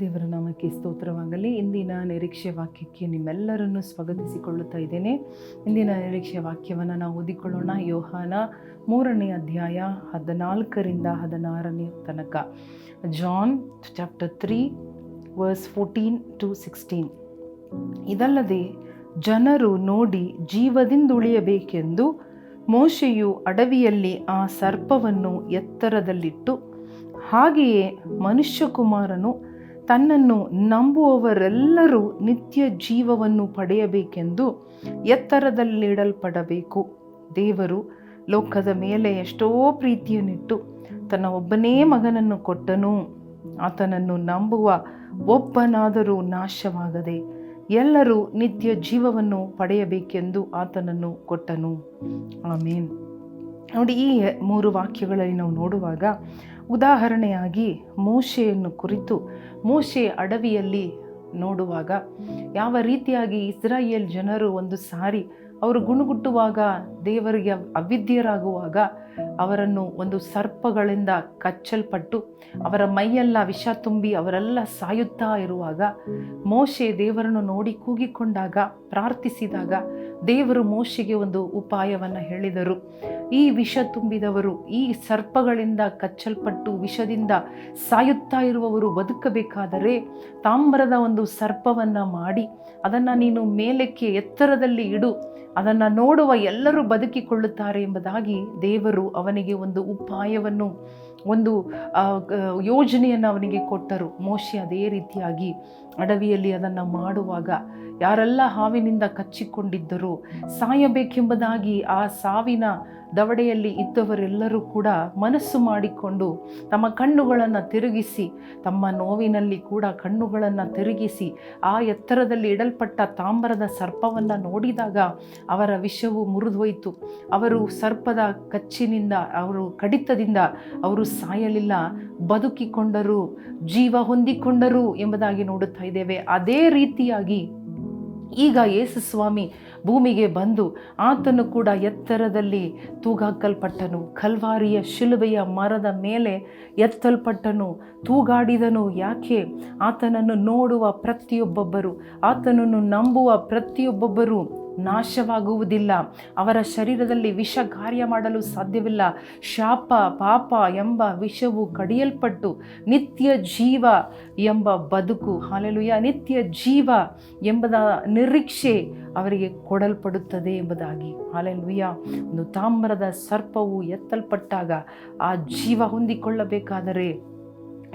ದೇವರ ನಾಮಕ್ಕೆ ಸ್ತೋತ್ರವಾಗಲಿ. ಇಂದಿನ ನಿರೀಕ್ಷೆ ವಾಕ್ಯಕ್ಕೆ ನಿಮ್ಮೆಲ್ಲರನ್ನು ಸ್ವಾಗತಿಸಿಕೊಳ್ಳುತ್ತಾ ಇದ್ದೇನೆ. ಇಂದಿನ ನಿರೀಕ್ಷೆ ವಾಕ್ಯವನ್ನು ನಾವು ಓದಿಕೊಳ್ಳೋಣ. ಯೋಹಾನ ಮೂರನೇ ಅಧ್ಯಾಯ ಹದಿನಾಲ್ಕರಿಂದ ಹದಿನಾರನೇ ತನಕ. John chapter three, verse fourteen to sixteen. ಇದಲ್ಲದೆ ಜನರು ನೋಡಿ ಜೀವದಿಂದುಳಿಯಬೇಕೆಂದು ಮೋಶೆಯು ಅಡವಿಯಲ್ಲಿ ಆ ಸರ್ಪವನ್ನು ಎತ್ತರದಲ್ಲಿಟ್ಟು, ಹಾಗೆಯೇ ಮನುಷ್ಯಕುಮಾರನು ತನ್ನನ್ನು ನಂಬುವವರೆಲ್ಲರೂ ನಿತ್ಯ ಜೀವವನ್ನು ಪಡೆಯಬೇಕೆಂದು ಎತ್ತರದಲ್ಲಿಡಲ್ಪಡಬೇಕು. ದೇವರು ಲೋಕದ ಮೇಲೆ ಎಷ್ಟೋ ಪ್ರೀತಿಯನ್ನಿಟ್ಟು ತನ್ನ ಒಬ್ಬನೇ ಮಗನನ್ನು ಕೊಟ್ಟನು. ಆತನನ್ನು ನಂಬುವ ಒಬ್ಬನಾದರೂ ನಾಶವಾಗದೆ ಎಲ್ಲರೂ ನಿತ್ಯ ಜೀವವನ್ನು ಪಡೆಯಬೇಕೆಂದು ಆತನನ್ನು ಕೊಟ್ಟನು. ಆಮೇನ್. ನೋಡಿ ಈ ಮೂರು ವಾಕ್ಯಗಳಲ್ಲಿ ನಾವು ನೋಡುವಾಗ ಉದಾಹರಣೆಯಾಗಿ ಮೋಶೆಯನ್ನು ಕುರಿತು ಮೋಶೆ ಅಡವಿಯಲ್ಲಿ ನೋಡುವಾಗ ಯಾವ ರೀತಿಯಾಗಿ ಇಸ್ರಾಯೇಲ್ ಜನರು ಒಂದು ಸಾರಿ ಅವರು ಗುಣಗುಟ್ಟುವಾಗ, ದೇವರಿಗೆ ಅವಿದ್ಯರಾಗುವಾಗ ಅವರನ್ನು ಒಂದು ಸರ್ಪಗಳಿಂದ ಕಚ್ಚಲ್ಪಟ್ಟು ಅವರ ಮೈಯೆಲ್ಲ ವಿಷ ತುಂಬಿ ಅವರೆಲ್ಲ ಸಾಯುತ್ತಾ ಇರುವಾಗ ಮೋಶೆ ದೇವರನ್ನು ನೋಡಿ ಕೂಗಿಕೊಂಡಾಗ, ಪ್ರಾರ್ಥಿಸಿದಾಗ ದೇವರು ಮೋಶೆಗೆ ಒಂದು ಉಪಾಯವನ್ನು ಹೇಳಿದರು. ಈ ವಿಷ ತುಂಬಿದವರು, ಈ ಸರ್ಪಗಳಿಂದ ಕಚ್ಚಲ್ಪಟ್ಟು ವಿಷದಿಂದ ಸಾಯುತ್ತಾ ಇರುವವರು ಬದುಕಬೇಕಾದರೆ ತಾಮ್ರದ ಒಂದು ಸರ್ಪವನ್ನು ಮಾಡಿ, ಅದನ್ನು ನೀನು ಮೇಲಕ್ಕೆ ಎತ್ತರದಲ್ಲಿ ಇಡು. ಅದನ್ನು ನೋಡುವ ಎಲ್ಲರೂ ಬದುಕಿಕೊಳ್ಳುತ್ತಾರೆ ಎಂಬುದಾಗಿ ದೇವರು ಅವನಿಗೆ ಒಂದು ಉಪಾಯವನ್ನು ಒಂದು ಯೋಜನೆಯನ್ನು ಅವನಿಗೆ ಕೊಟ್ಟರು. ಮೋಶೆ ಅದೇ ರೀತಿಯಾಗಿ ಅಡವಿಯಲ್ಲಿ ಅದನ್ನು ಮಾಡುವಾಗ ಯಾರೆಲ್ಲ ಹಾವಿನಿಂದ ಕಚ್ಚಿಕೊಂಡಿದ್ದರು ಸಾಯಬೇಕೆಂಬುದಾಗಿ ಆ ಸಾವಿನ ದವಡೆಯಲ್ಲಿ ಇದ್ದವರೆಲ್ಲರೂ ಕೂಡ ಮನಸ್ಸು ಮಾಡಿಕೊಂಡು ತಮ್ಮ ಕಣ್ಣುಗಳನ್ನು ತಿರುಗಿಸಿ, ತಮ್ಮ ನೋವಿನಲ್ಲಿ ಕೂಡ ಕಣ್ಣುಗಳನ್ನು ತಿರುಗಿಸಿ, ಆ ಎತ್ತರದಲ್ಲಿ ಇಡಲ್ಪಟ್ಟ ತಾಮ್ರದ ಸರ್ಪವನ್ನು ನೋಡಿದಾಗ ಅವರ ವಿಷವು ಮುರಿದೋಯಿತು. ಅವರು ಸರ್ಪದ ಕಚ್ಚಿನಿಂದ, ಅವರು ಕಡಿತದಿಂದ ಅವರು ಸಾಯಲಿಲ್ಲ, ಬದುಕಿಕೊಂಡರು, ಜೀವ ಹೊಂದಿಕೊಂಡರು ಎಂಬುದಾಗಿ ನೋಡುತ್ತಾ ಇದ್ದೇವೆ. ಅದೇ ರೀತಿಯಾಗಿ ಈಗ ಯೇಸು ಸ್ವಾಮಿ ಭೂಮಿಗೆ ಬಂದು ಆತನು ಕೂಡ ಎತ್ತರದಲ್ಲಿ ತೂಗಾಕಲ್ಪಟ್ಟನು. ಕಲ್ವಾರಿಯ ಶಿಲುಬೆಯ ಮರದ ಮೇಲೆ ಎತ್ತಲ್ಪಟ್ಟನು, ತೂಗಾಡಿದನು. ಯಾಕೆ? ಆತನನ್ನು ನೋಡುವ ಪ್ರತಿಯೊಬ್ಬೊಬ್ಬರು, ಆತನನ್ನು ನಂಬುವ ಪ್ರತಿಯೊಬ್ಬೊಬ್ಬರು ನಾಶವಾಗುವುದಿಲ್ಲ. ಅವರ ಶರೀರದಲ್ಲಿ ವಿಷ ಕಾರ್ಯ ಮಾಡಲು ಸಾಧ್ಯವಿಲ್ಲ. ಶಾಪ, ಪಾಪ ಎಂಬ ವಿಷವು ಕಡಿಯಲ್ಪಟ್ಟು ನಿತ್ಯ ಜೀವ ಎಂಬ ಬದುಕು, ಹಾಲೆಲುಯ, ನಿತ್ಯ ಜೀವ ಎಂಬದ ನಿರೀಕ್ಷೆ ಅವರಿಗೆ ಕೊಡಲ್ಪಡುತ್ತದೆ ಎಂಬುದಾಗಿ. ಹಾಲೆಲುಯ್ಯ ಒಂದು ತಾಮ್ರದ ಸರ್ಪವು ಎತ್ತಲ್ಪಟ್ಟಾಗ ಆ ಜೀವ ಹೊಂದಿಕೊಳ್ಳಬೇಕಾದರೆ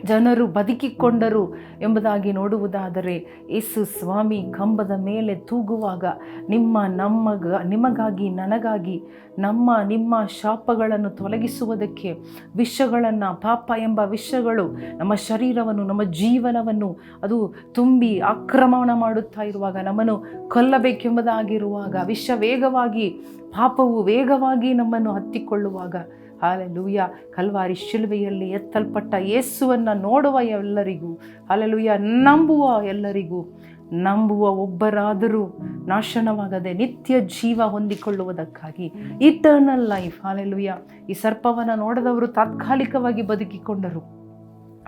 ಜನರು ಬದುಕಿಕೊಂಡರು ಎಂಬುದಾಗಿ ನೋಡುವುದಾದರೆ ಯೇಸು ಸ್ವಾಮಿ ಕಂಬದ ಮೇಲೆ ತೂಗುವಾಗ ನಿಮ್ಮ ನಮ್ಮ ನಿಮಗಾಗಿ, ನನಗಾಗಿ, ನಮ್ಮ, ನಿಮ್ಮ ಶಾಪಗಳನ್ನು ತೊಲಗಿಸುವುದಕ್ಕೆ ವಿಷಗಳನ್ನು, ಪಾಪ ಎಂಬ ವಿಷಗಳು ನಮ್ಮ ಶರೀರವನ್ನು, ನಮ್ಮ ಜೀವನವನ್ನು ಅದು ತುಂಬಿ ಆಕ್ರಮಣ ಮಾಡುತ್ತಾ ಇರುವಾಗ, ನಮ್ಮನ್ನು ಕೊಲ್ಲಬೇಕೆಂಬುದಾಗಿರುವಾಗ ವಿಷ ವೇಗವಾಗಿ ಪಾಪವು ವೇಗವಾಗಿ ನಮ್ಮನ್ನು ಹತ್ತಿಕೊಳ್ಳುವಾಗ ಹಾಲೆಲೂಯ, ಕಲ್ವಾರಿ ಶಿಲ್ವೆಯಲ್ಲಿ ಎತ್ತಲ್ಪಟ್ಟ ಯೇಸುವನ್ನು ನೋಡುವ ಎಲ್ಲರಿಗೂ, ಹಾಲೆಲೂಯ, ನಂಬುವ ಎಲ್ಲರಿಗೂ, ನಂಬುವ ಒಬ್ಬರಾದರೂ ನಾಶನವಾಗದೆ ನಿತ್ಯ ಜೀವ ಹೊಂದಿಕೊಳ್ಳುವುದಕ್ಕಾಗಿ ಇಟರ್ನಲ್ ಲೈಫ್ ಹಾಲೆಲುಯ್ಯ ಈ ಸರ್ಪವನ್ನು ನೋಡದವರು ತಾತ್ಕಾಲಿಕವಾಗಿ ಬದುಕಿಕೊಂಡರು.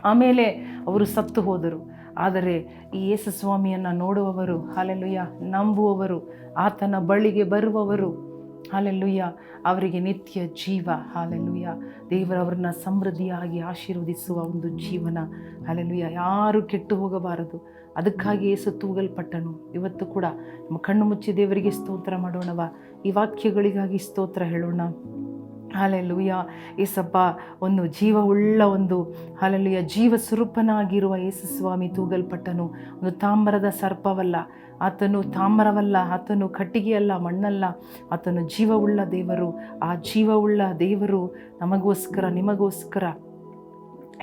ಆಮೇಲೆ ಅವರು ಸತ್ತು ಹೋದರು. ಆದರೆ ಈ ಯೇಸು ಸ್ವಾಮಿಯನ್ನು ನೋಡುವವರು ಹಾಲೆಲುಯ್ಯ ನಂಬುವವರು, ಆತನ ಬಳಿಗೆ ಬರುವವರು ಹಾಲೆಲ್ಲುಯ್ಯ. ಅವರಿಗೆ ನಿತ್ಯ ಜೀವ. ಹಾಲೆಲ್ಲುಯ್ಯ. ದೇವರವ್ರನ್ನ ಸಮೃದ್ಧಿಯಾಗಿ ಆಶೀರ್ವದಿಸುವ ಒಂದು ಜೀವನ. ಹಾಲೆಲ್ಲುಯ್ಯ. ಯಾರು ಕೆಟ್ಟು ಹೋಗಬಾರದು. ಅದಕ್ಕಾಗಿ ಏಸು ತೂಗಲ್ಪಟ್ಟನು. ಇವತ್ತು ಕೂಡ ನಮ್ಮ ಕಣ್ಣು ಮುಚ್ಚಿ ದೇವರಿಗೆ ಸ್ತೋತ್ರ ಮಾಡೋಣವ. ಈ ವಾಕ್ಯಗಳಿಗಾಗಿ ಸ್ತೋತ್ರ ಹೇಳೋಣ. ಹಾಲೆಲ್ಲುಯ್ಯ ಏಸಪ್ಪ, ಒಂದು ಜೀವವುಳ್ಳ ಒಂದು ಹಾಲೆಲ್ಲುಯ್ಯ ಜೀವ ಸ್ವರೂಪನಾಗಿರುವ ಯೇಸು ಸ್ವಾಮಿ ತೂಗಲ್ಪಟ್ಟನು. ಒಂದು ತಾಮ್ರದ ಸರ್ಪವಲ್ಲ, ಆತನು ತಾಮ್ರವಲ್ಲ, ಆತನು ಕಟ್ಟಿಗೆಯಲ್ಲ, ಮಣ್ಣಲ್ಲ. ಆತನು ಜೀವವುಳ್ಳ ದೇವರು, ಆ ಜೀವವುಳ್ಳ ದೇವರು ನಮಗೋಸ್ಕರ, ನಿಮಗೋಸ್ಕರ.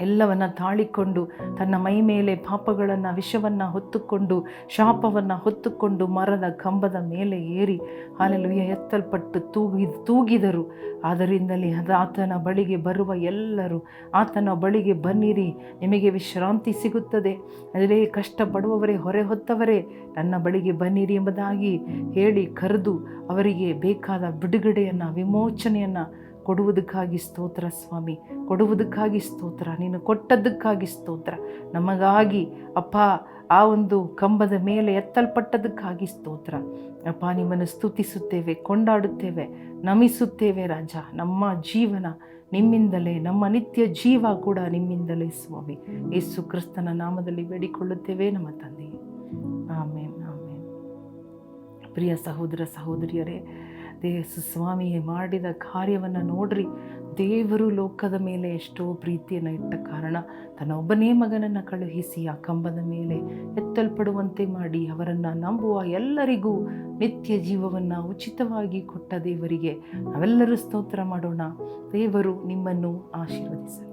ಎಲ್ಲವನ್ನು ತಾಳಿಕೊಂಡು ತನ್ನ ಮೈ ಮೇಲೆ ಪಾಪಗಳನ್ನು, ವಿಷವನ್ನು ಹೊತ್ತುಕೊಂಡು, ಶಾಪವನ್ನು ಹೊತ್ತುಕೊಂಡು ಮರದ ಕಂಬದ ಮೇಲೆ ಏರಿ ಹಾಲೆಲುಯ್ಯ ಎತ್ತಲ್ಪಟ್ಟು ತೂಗಿ, ತೂಗಿದರು. ಆದ್ದರಿಂದಲೇ ಅದು ಆತನ ಬಳಿಗೆ ಬರುವ ಎಲ್ಲರೂ ಆತನ ಬಳಿಗೆ ಬನ್ನಿರಿ, ನಿಮಗೆ ವಿಶ್ರಾಂತಿ ಸಿಗುತ್ತದೆ. ಅದೇ ಕಷ್ಟಪಡುವವರೇ ಹೊರೆ ಹೊತ್ತವರೇ, ನನ್ನ ಬಳಿಗೆ ಬನ್ನಿರಿ ಎಂಬುದಾಗಿ ಹೇಳಿ ಕರೆದು ಅವರಿಗೆ ಬೇಕಾದ ಬಿಡುಗಡೆಯನ್ನು, ವಿಮೋಚನೆಯನ್ನು ಕೊಡುವುದಕ್ಕಾಗಿ ಸ್ತೋತ್ರ ಸ್ವಾಮಿ, ಕೊಡುವುದಕ್ಕಾಗಿ ಸ್ತೋತ್ರ, ನೀನು ಕೊಟ್ಟದ್ದಕ್ಕಾಗಿ ಸ್ತೋತ್ರ. ನಮಗಾಗಿ ಅಪ್ಪ ಆ ಒಂದು ಕಂಬದ ಮೇಲೆ ಎತ್ತಲ್ಪಟ್ಟದಕ್ಕಾಗಿ ಸ್ತೋತ್ರ. ಅಪ್ಪ ನಿಮ್ಮನ್ನು ಸ್ತುತಿಸುತ್ತೇವೆ, ಕೊಂಡಾಡುತ್ತೇವೆ, ನಮಿಸುತ್ತೇವೆ ರಾಜ, ನಮ್ಮ ಜೀವನ ನಿಮ್ಮಿಂದಲೇ, ನಮ್ಮ ನಿತ್ಯ ಜೀವ ಕೂಡ ನಿಮ್ಮಿಂದಲೇ ಸ್ವಾಮಿ. ಯೇಸು ಕ್ರಿಸ್ತನ ನಾಮದಲ್ಲಿ ಬೇಡಿಕೊಳ್ಳುತ್ತೇವೆ ನಮ್ಮ ತಂದೆ ಆಮೇನ್ ಆಮೇನ್. ಪ್ರಿಯ ಸಹೋದರ ಸಹೋದರಿಯರೇ ದೇಸು ಸ್ವಾಮಿ ಮಾಡಿದ ಕಾರ್ಯವನ್ನು ನೋಡ್ರಿ. ದೇವರು ಲೋಕದ ಮೇಲೆ ಎಷ್ಟೋ ಪ್ರೀತಿಯನ್ನು ಇಟ್ಟ ಕಾರಣ ತನ್ನ ಒಬ್ಬನೇ ಮಗನನ್ನು ಕಳುಹಿಸಿ ಆ ಕಂಬದ ಮೇಲೆ ಎತ್ತಲ್ಪಡುವಂತೆ ಮಾಡಿ ಅವರನ್ನು ನಂಬುವ ಎಲ್ಲರಿಗೂ ನಿತ್ಯ ಜೀವವನ್ನು ಉಚಿತವಾಗಿ ಕೊಟ್ಟ ದೇವರಿಗೆ ನಾವೆಲ್ಲರೂ ಸ್ತೋತ್ರ ಮಾಡೋಣ. ದೇವರು ನಿಮ್ಮನ್ನು ಆಶೀರ್ವದಿಸಲಿ.